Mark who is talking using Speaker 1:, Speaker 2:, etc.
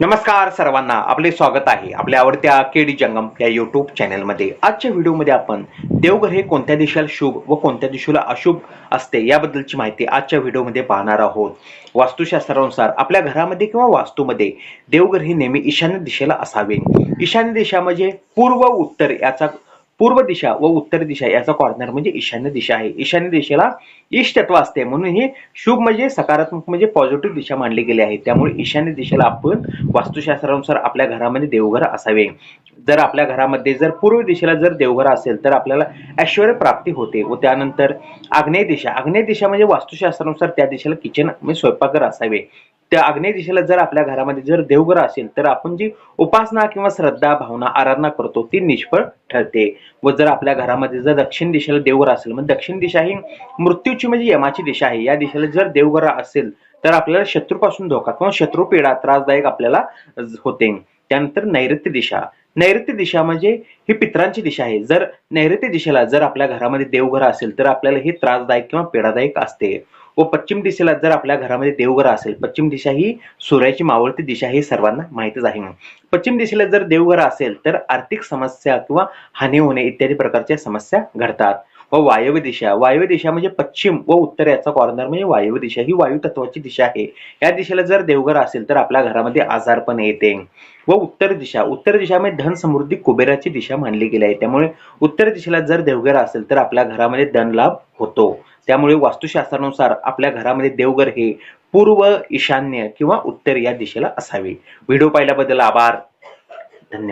Speaker 1: नमस्कार सर्वांना आपले स्वागत आहे आपल्या आवडत्या केडी जंगम या युट्यूब चॅनलमध्ये आजच्या व्हिडिओमध्ये आपण देवघर हे कोणत्या दिशेला शुभ व कोणत्या दिशेला अशुभ असते याबद्दलची माहिती आजच्या व्हिडिओमध्ये पाहणार आहोत. वास्तुशास्त्रानुसार आपल्या घरामध्ये किंवा वास्तूमध्ये देवघर हे नेहमी ईशान्य दिशेला असावे. ईशान्य दिशा म्हणजे पूर्व उत्तर याचा पूर्व दिशा व उत्तर दिशा याचा कॉर्नर म्हणजे ईशान्य दिशा आहे. ईशान्य दिशेला इष्टत्व असते. म्हणून हे शुभ म्हणजे सकारात्मक म्हणजे पॉझिटिव्ह दिशा मानली गेली आहे. त्यामुळे ईशान्य दिशेला आपण वास्तुशास्त्रानुसार आपल्या घरामध्ये देवघर असावे. जर आपल्या घरामध्ये जर पूर्व दिशेला जर देवघर असेल तर आपल्याला ऐश्वर प्राप्ती होते व त्यानंतर आग्नेय दिशा. आग्नेय दिशा म्हणजे वास्तुशास्त्रानुसार त्या दिशेला किचन म्हणजे स्वयंपाकघर असावे. त्या आग्नेय दिशेला जर आपल्या घरामध्ये जर देवघर असेल तर आपण जी उपासना किंवा श्रद्धा भावना आराधना करतो ती निष्फळ ठरते. व जर आपल्या घरामध्ये जर दक्षिण दिशेला देवघर असेल म्हणजे दक्षिण दिशा ही मृत्यूची म्हणजे यमाची दिशा आहे. या दिशेला जर देवघर असेल तर आपल्याला शत्रूपासून धोका किंवा शत्रू पीडा त्रासदायक आपल्याला होते. त्यानंतर नैऋत्य दिशा. नैऋत्य दिशा म्हणजे ही पित्रांची दिशा आहे. जर नैऋत्य दिशेला जर आपल्या घरामध्ये देवघर असेल तर आपल्याला ही त्रासदायक किंवा पीडादायक असते. व पश्चिम दिशेला जर आपल्या घरामध्ये देवघर असेल पश्चिम दिशा ही सूर्याची मावळती दिशा हे सर्वांना माहितच आहे पश्चिम दिशेला जर देवघर असेल तर आर्थिक समस्या किंवा हानी होणे इत्यादी प्रकारच्या समस्या घडतात. व वायव्य दिशा वायव्य दिशा म्हणजे पश्चिम व उत्तर याचा कॉर्नर म्हणजे वायव्य दिशा. ही वायू तत्वाची दिशा आहे. या दिशेला जर देवघर असेल तर आपल्या घरामध्ये आजारपण येते. व उत्तर दिशा उत्तर दिशा म्हणजे धन समृद्धी कुबेराची दिशा मानली गेली आहे. त्यामुळे उत्तर दिशेला जर देवघर असेल तर आपल्या घरामध्ये धन लाभ होतो. त्यामुळे वास्तुशास्त्रानुसार आपल्या घरामध्ये देवघर हे पूर्व ईशान्य किंवा उत्तर या दिशेला असावे. व्हिडिओ पाहिल्याबद्दल आभार. धन्यवाद.